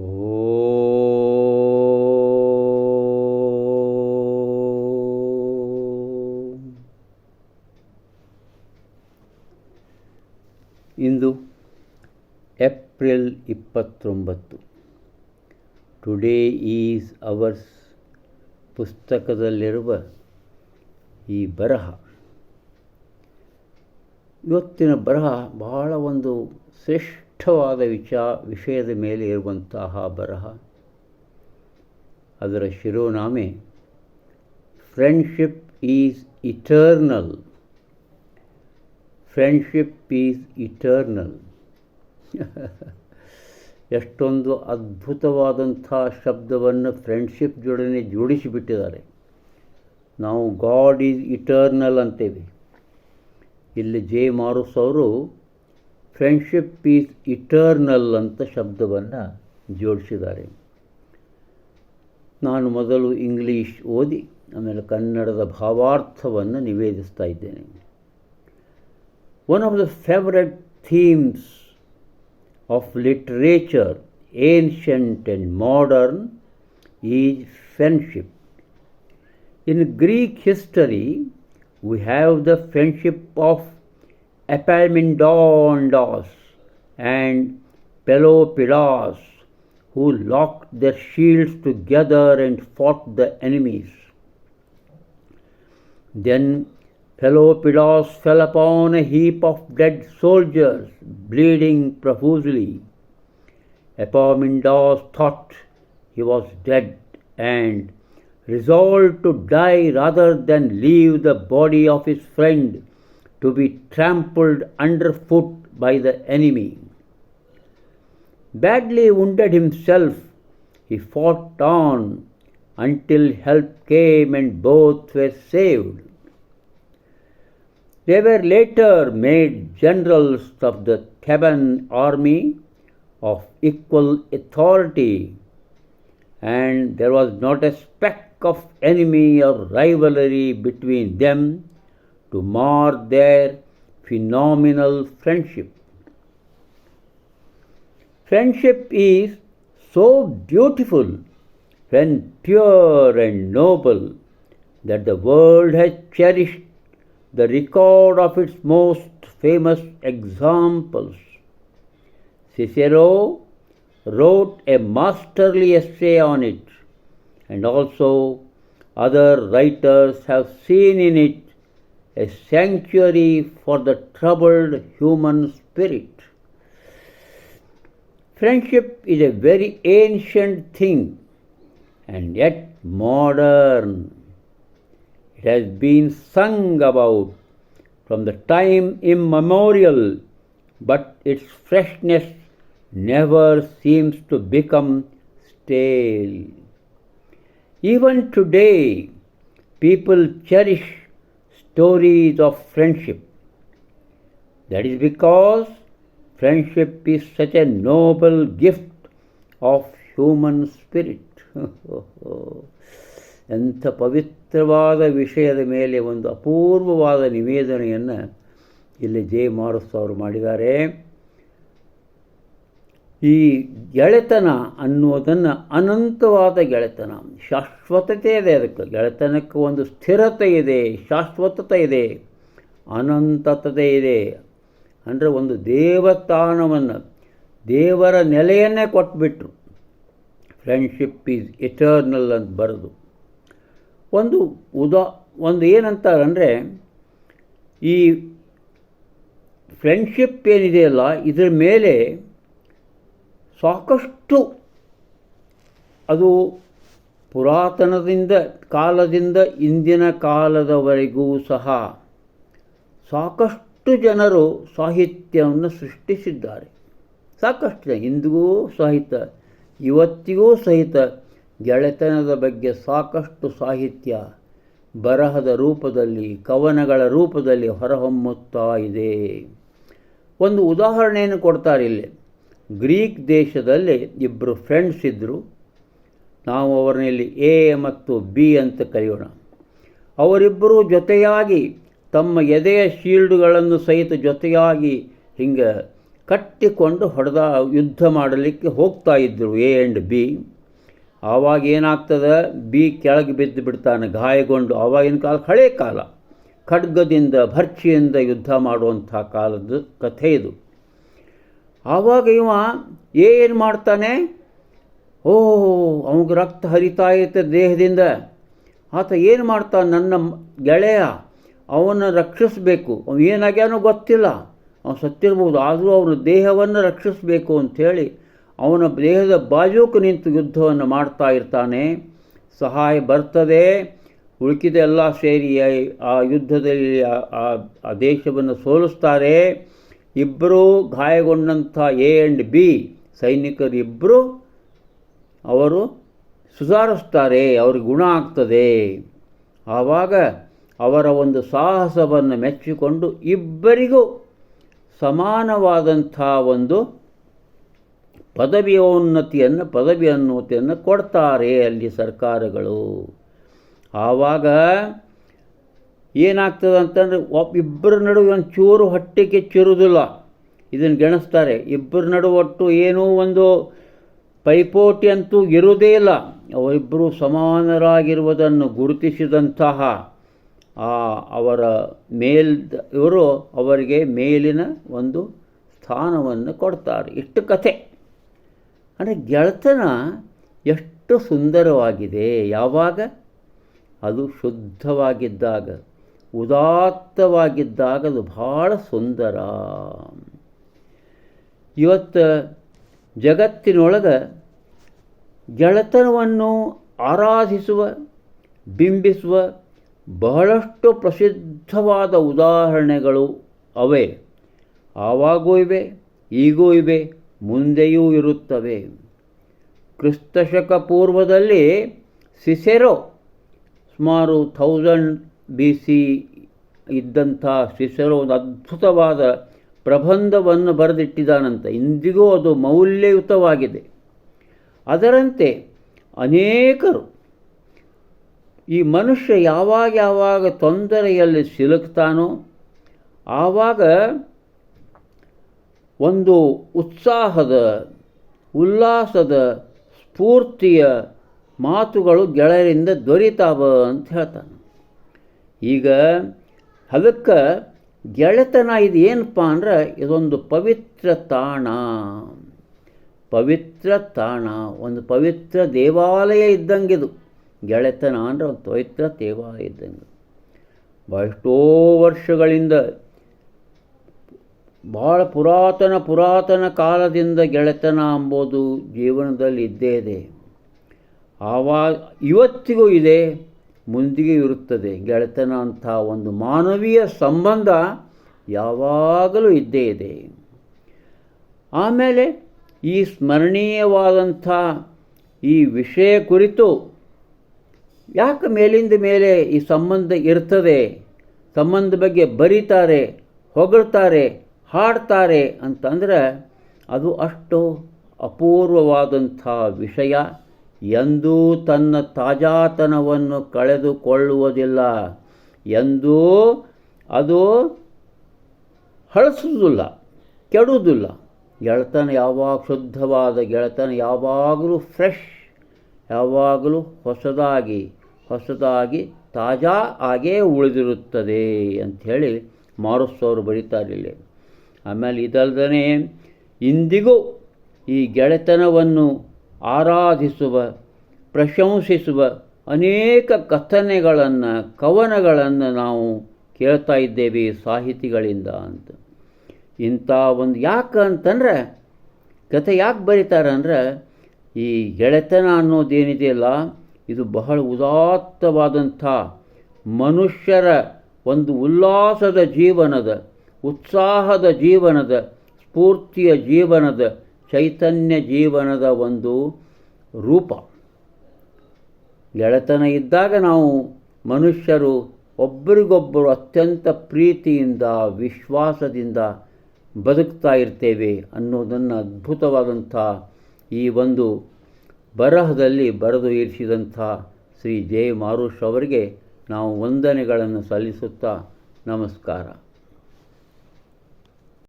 ಓಂ. ಇಂದು ಏಪ್ರಿಲ್ ಇಪ್ಪತ್ತೊಂಬತ್ತು today is ours ಪುಸ್ತಕದಲ್ಲಿರುವ ಈ ಬರಹ ಇವತ್ತಿನ ಬರಹ ಬಹಳ ಒಂದು ಶ್ರೇಷ್ಠವಾದ ವಿಚಾ, ವಿಷಯದ ಮೇಲೆ ಇರುವಂತಹ ಬರಹ. ಅದರ ಶಿರೋನಾಮೆ friendship is eternal friendship is eternal ಎಷ್ಟೊಂದು ಅದ್ಭುತವಾದಂಥ ಶಬ್ದವನ್ನು ಫ್ರೆಂಡ್ಶಿಪ್ ಜೊಡನೆ ಜೋಡಿಸಿಬಿಟ್ಟಿದ್ದಾರೆ. ನಾವು ಗಾಡ್ ಈಸ್ ಇಟರ್ನಲ್ ಅಂತೇವೆ. ಇಲ್ಲಿ ಜೆ. ಮಾರುಸ್ ಅವರು ಫ್ರೆಂಡ್ಶಿಪ್ ಪೀಸ್ ಇಟರ್ನಲ್ ಅಂತ ಶಬ್ದವನ್ನು ಜೋಡಿಸಿದ್ದಾರೆ. ನಾನು ಮೊದಲು ಇಂಗ್ಲೀಷ್ ಓದಿ, ಆಮೇಲೆ ಕನ್ನಡದ ಭಾವಾರ್ಥವನ್ನು ನಿವೇದಿಸ್ತಾ ಇದ್ದೇನೆ. One of the favourite themes of literature ancient and modern is friendship in Greek history we have the friendship of Epaminondas and Pelopidas, who locked their shields together and fought the enemies. Then Pelopidas fell upon a heap of dead soldiers, bleeding profusely. Epaminondas thought he was dead and resolved to die rather than leave the body of his friend to be trampled underfoot by the enemy. Badly wounded himself, he fought on until help came and both were saved. They were later made generals of the Theban army of equal authority, and there was not a speck of enemy or rivalry between them to mar their phenomenal friendship. Friendship is so beautiful when pure and noble that the world has cherished the record of its most famous examples. Cicero wrote a masterly essay on it, and also other writers have seen in it a sanctuary for the troubled human spirit. Friendship is a very ancient thing and yet modern. It has been sung about from the time immemorial, but its freshness never seems to become stale. Even today, people cherish stories of friendship. That is because friendship is such a noble gift of human spirit. ಎಂಥ ಪವಿತ್ರವಾದ ವಿಷಯದ ಮೇಲೆ ಒಂದು ಅಪೂರ್ವವಾದ ನಿವೇದನೆಯನ್ನು ಇಲ್ಲಿ J ಮಾರುಸ್ ಅವರು ಮಾಡಿದ್ದಾರೆ ಈ ಗೆಳೆತನ ಅನ್ನುವುದನ್ನು ಅನಂತವಾದ ಗೆಳೆತನ. ಶಾಶ್ವತತೆ ಇದೆ ಅದಕ್ಕೆ. ಗೆಳೆತನಕ್ಕೆ ಒಂದು ಸ್ಥಿರತೆ ಇದೆ, ಶಾಶ್ವತತೆ ಇದೆ, ಅನಂತತೆ ಇದೆ. ಅಂದರೆ ಒಂದು ದೇವಸ್ಥಾನವನ್ನು, ದೇವರ ನೆಲೆಯನ್ನೇ ಕೊಟ್ಬಿಟ್ರು. ಫ್ರೆಂಡ್ಶಿಪ್ ಈಸ್ ಇಟರ್ನಲ್ ಅಂತ ಬರೆದು. ಒಂದು ಉದಾ, ಒಂದು ಏನಂತಾರಂದರೆ, ಈ ಫ್ರೆಂಡ್ಶಿಪ್ ಏನಿದೆಯಲ್ಲ, ಇದರ ಮೇಲೆ ಸಾಕಷ್ಟು ಅದು ಪುರಾತನದಿಂದ ಕಾಲದಿಂದ ಇಂದಿನ ಕಾಲದವರೆಗೂ ಸಹ ಸಾಕಷ್ಟು ಜನರು ಸಾಹಿತ್ಯವನ್ನು ಸೃಷ್ಟಿಸಿದ್ದಾರೆ. ಸಾಕಷ್ಟು ಇಂದಿಗೂ ಸಹಿತ ಇವತ್ತಿಗೂ ಸಹಿತ ಗೆಳೆತನದ ಬಗ್ಗೆ ಸಾಕಷ್ಟು ಸಾಹಿತ್ಯ ಬರಹದ ರೂಪದಲ್ಲಿ, ಕವನಗಳ ರೂಪದಲ್ಲಿ ಹೊರಹೊಮ್ಮುತ್ತಾ ಇದೆ. ಒಂದು ಉದಾಹರಣೆಯನ್ನು ಕೊಡ್ತಾರೆ ಇಲ್ಲಿ. ಗ್ರೀಕ್ ದೇಶದಲ್ಲಿ ಇಬ್ಬರು ಫ್ರೆಂಡ್ಸ್ ಇದ್ದರು ನಾವು ಅವರಲ್ಲಿ ಎ ಮತ್ತು ಬಿ ಅಂತ ಕರೆಯೋಣ. ಅವರಿಬ್ಬರು ಜೊತೆಯಾಗಿ ತಮ್ಮ ಎದೆಯ ಶೀಲ್ಡ್ಗಳನ್ನು ಸಹಿತ ಜೊತೆಯಾಗಿ ಹಿಂಗೆ ಕಟ್ಟಿಕೊಂಡು ಹೊಡೆದ ಯುದ್ಧ ಮಾಡಲಿಕ್ಕೆ ಹೋಗ್ತಾ ಇದ್ದರು ಎ ಆ್ಯಂಡ್ ಬಿ. ಆವಾಗ ಏನಾಗ್ತದೆ? ಬಿ ಕೆಳಗೆ ಬಿದ್ದು ಬಿಡ್ತಾನೆ, ಗಾಯಗೊಂಡು. ಆವಾಗಿನ ಕಾಲ ಹಳೇ ಕಾಲ. ಖಡ್ಗದಿಂದ ಭರ್ಚಿಯಿಂದ ಯುದ್ಧ ಮಾಡುವಂಥ ಕಾಲದ ಕಥೆ ಇದು. ಆವಾಗ ಇವ ಏನು ಮಾಡ್ತಾನೆ? ಓ ಅವನಿಗೆ ರಕ್ತ ಹರಿತಾ ಇರುತ್ತೆ ದೇಹದಿಂದ. ಆತ ಏನು ಮಾಡ್ತಾನೆ ನನ್ನ ಗೆಳೆಯ, ಅವನ್ನ ರಕ್ಷಿಸಬೇಕು. ಅವನು ಏನಾಗ್ಯಾನೋ ಗೊತ್ತಿಲ್ಲ. ಅವನು ಸತ್ತಿರ್ಬೋದು ಆದರೂ ಅವನ ದೇಹವನ್ನು ರಕ್ಷಿಸಬೇಕು ಅಂಥೇಳಿ ಅವನ ದೇಹದ ಬಾಜೂಕು ನಿಂತು ಯುದ್ಧವನ್ನು ಮಾಡ್ತಾ ಇರ್ತಾನೆ. ಸಹಾಯ ಬರ್ತದೆ. ಉಳುಕಿದ ಎಲ್ಲ ಸೇರಿ ಆ ಯುದ್ಧದಲ್ಲಿ ಆ ದೇಶವನ್ನು ಸೋಲಿಸ್ತಾರೆ. ಇಬ್ಬರೂ ಗಾಯಗೊಂಡಂಥ ಎ ಆ್ಯಂಡ್ ಬಿ ಸೈನಿಕರಿಬ್ಬರು ಅವರು ಸುಧಾರಿಸ್ತಾರೆ, ಅವ್ರಿಗೆ ಗುಣ ಆಗ್ತದೆ. ಆವಾಗ ಅವರ ಒಂದು ಸಾಹಸವನ್ನು ಮೆಚ್ಚಿಕೊಂಡು ಇಬ್ಬರಿಗೂ ಸಮಾನವಾದಂಥ ಒಂದು ಪದವಿಯೋನ್ನತಿಯನ್ನು ಪದವಿ ಅನ್ನೋತಿಯನ್ನು ಕೊಡ್ತಾರೆ ಅಲ್ಲಿ ಸರ್ಕಾರಗಳು. ಆವಾಗ ಏನಾಗ್ತದೆ ಅಂತಂದರೆ ಒಬ್ಬ ಇಬ್ಬರ ನಡುವೆ ಒಂದು ಚೂರು ಹೊಟ್ಟೆಗೆ ಚಿರುವುದಿಲ್ಲ ಇದನ್ನು ಗೆಣಿಸ್ತಾರೆ. ಇಬ್ಬರ ನಡುವಟ್ಟು ಏನೂ ಒಂದು ಪೈಪೋಟಿ ಅಂತೂ ಇರುವುದೇ ಇಲ್ಲ. ಅವರಿಬ್ಬರು ಸಮಾನರಾಗಿರುವುದನ್ನು ಗುರುತಿಸಿದಂತಹ ಆ ಅವರ ಮೇಲ್ ಇವರು ಅವರಿಗೆ ಮೇಲಿನ ಒಂದು ಸ್ಥಾನವನ್ನು ಕೊಡ್ತಾರೆ. ಇಷ್ಟು ಕಥೆ. ಅಂದರೆ ಗೆಳೆತನ ಎಷ್ಟು ಸುಂದರವಾಗಿದೆ. ಯಾವಾಗ? ಅದು ಶುದ್ಧವಾಗಿದ್ದಾಗ. ಉದಾತ್ತವಾಗಿದ್ದಾಗ ಅದು ಭಾಳ ಸುಂದರ. ಇವತ್ತು ಜಗತ್ತಿನೊಳಗೆ ಗೆಳೆತನವನ್ನು ಆರಾಧಿಸುವ, ಬಿಂಬಿಸುವ ಬಹಳಷ್ಟು ಪ್ರಸಿದ್ಧವಾದ ಉದಾಹರಣೆಗಳು ಅವೆ. ಆವಾಗೂ ಇವೆ, ಈಗೂ ಇವೆ, ಮುಂದೆಯೂ ಇರುತ್ತವೆ. ಕ್ರಿಸ್ತಶಕ ಪೂರ್ವದಲ್ಲಿ ಸಿಸೆರೋ ಸುಮಾರು ಥೌಸಂಡ್ ಬಿ ಸಿ ಇದ್ದಂಥ ಶಿಷ್ಯರು ಒಂದು ಅದ್ಭುತವಾದ ಪ್ರಬಂಧವನ್ನು ಬರೆದಿಟ್ಟಿದ್ದಾನಂತ. ಇಂದಿಗೂ ಅದು ಮೌಲ್ಯಯುತವಾಗಿದೆ. ಅದರಂತೆ ಅನೇಕರು ಈ ಮನುಷ್ಯ ಯಾವಾಗ ಯಾವಾಗ ತೊಂದರೆಯಲ್ಲಿ ಸಿಲುಕ್ತಾನೋ ಆವಾಗ ಒಂದು ಉತ್ಸಾಹದ, ಉಲ್ಲಾಸದ, ಸ್ಫೂರ್ತಿಯ ಮಾತುಗಳು ಗೆಳೆಯರಿಂದ ದೊರೀತಾವ ಅಂತ ಹೇಳ್ತಾನೆ. ಈಗ ಅದಕ್ಕೆ ಗೆಳೆತನ ಇದು ಏನಪ್ಪ ಅಂದ್ರೆ ಇದೊಂದು ಪವಿತ್ರ ತಾಣ. ಪವಿತ್ರ ತಾಣ. ಒಂದು ಪವಿತ್ರ ದೇವಾಲಯ ಇದ್ದಂಗಿದು ಗೆಳೆತನ ಅಂದರೆ ಒಂದು ಪವಿತ್ರ ದೇವಾಲಯ ಇದ್ದಂಗೆ. ಬಹಳಷ್ಟೋ ವರ್ಷಗಳಿಂದ ಭಾಳ ಪುರಾತನ ಪುರಾತನ ಕಾಲದಿಂದ ಗೆಳೆತನ ಅಂಬೋದು ಜೀವನದಲ್ಲಿ ಇದ್ದೇ ಇದೆ. ಆವಾಗ ಇವತ್ತಿಗೂ ಇದೆ. ಮುಂದಿಗೆ ಇರುತ್ತದೆ. ಗೆಳೆತನ ಅಂಥ ಒಂದು ಮಾನವೀಯ ಸಂಬಂಧ ಯಾವಾಗಲೂ ಇದ್ದೇ ಇದೆ. ಆಮೇಲೆ ಈ ಸ್ಮರಣೀಯವಾದಂಥ ಈ ವಿಷಯ ಕುರಿತು ಯಾಕೆ ಮೇಲಿಂದ ಮೇಲೆ ಈ ಸಂಬಂಧ ಇರ್ತದೆ ಸಂಬಂಧ ಬಗ್ಗೆ ಬರೀತಾರೆ, ಹೊಗಳ್ತಾರೆ, ಹಾಡ್ತಾರೆ ಅಂತಂದರೆ ಅದು ಅಷ್ಟು ಅಪೂರ್ವವಾದಂಥ ವಿಷಯ. ಎಂದೂ ತನ್ನ ತಾಜಾತನವನ್ನು ಕಳೆದುಕೊಳ್ಳುವುದಿಲ್ಲ. ಎಂದೂ ಅದು ಹಳಸುವುದಿಲ್ಲ ಕೆಡುವುದಿಲ್ಲ. ಗೆಳೆತನ ಯಾವಾಗ ಶುದ್ಧವಾದ ಗೆಳೆತನ ಯಾವಾಗಲೂ ಫ್ರೆಶ್ ಯಾವಾಗಲೂ ಹೊಸದಾಗಿ ಹೊಸದಾಗಿ ತಾಜಾ ಆಗೇ ಉಳಿದಿರುತ್ತದೆ ಅಂಥೇಳಿ ಮಾರುಸ್ಸವರು ಬರೀತಾರೆ ಇಲ್ಲಿ. ಆಮೇಲೆ ಇದಲ್ದೇ ಇಂದಿಗೂ ಈ ಗೆಳೆತನವನ್ನು ಆರಾಧಿಸುವ, ಪ್ರಶಂಸಿಸುವ ಅನೇಕ ಕಥನೆಗಳನ್ನು, ಕವನಗಳನ್ನು ನಾವು ಕೇಳ್ತಾ ಇದ್ದೇವೆ ಸಾಹಿತಿಗಳಿಂದ ಅಂತ. ಇಂಥ ಒಂದು ಯಾಕೆ ಅಂತಂದ್ರೆ, ಕಥೆ ಯಾಕೆ ಬರೀತಾರೆ ಅಂದರೆ ಈ ಗೆಳೆತನ ಅನ್ನೋದೇನಿದೆಯಲ್ಲ, ಇದು ಬಹಳ ಉದಾತ್ತವಾದಂಥ ಮನುಷ್ಯರ ಒಂದು ಉಲ್ಲಾಸದ ಜೀವನದ, ಉತ್ಸಾಹದ ಜೀವನದ, ಸ್ಫೂರ್ತಿಯ ಜೀವನದ ಚೈತನ್ಯ ಜೀವನದ ಒಂದು ರೂಪ. ಗೆಳೆತನ ಇದ್ದಾಗ ನಾವು ಮನುಷ್ಯರು ಒಬ್ಬರಿಗೊಬ್ಬರು ಅತ್ಯಂತ ಪ್ರೀತಿಯಿಂದ, ವಿಶ್ವಾಸದಿಂದ ಬದುಕ್ತಾ ಇರ್ತೇವೆ ಅನ್ನೋದನ್ನು ಅದ್ಭುತವಾದಂಥ ಈ ಒಂದು ಬರಹದಲ್ಲಿ ಬರೆದು ಇರಿಸಿದಂಥ ಶ್ರೀ ಜೆ ಮಾರುಷ್ ಅವರಿಗೆ ನಾವು ವಂದನೆಗಳನ್ನು ಸಲ್ಲಿಸುತ್ತಾ ನಮಸ್ಕಾರ.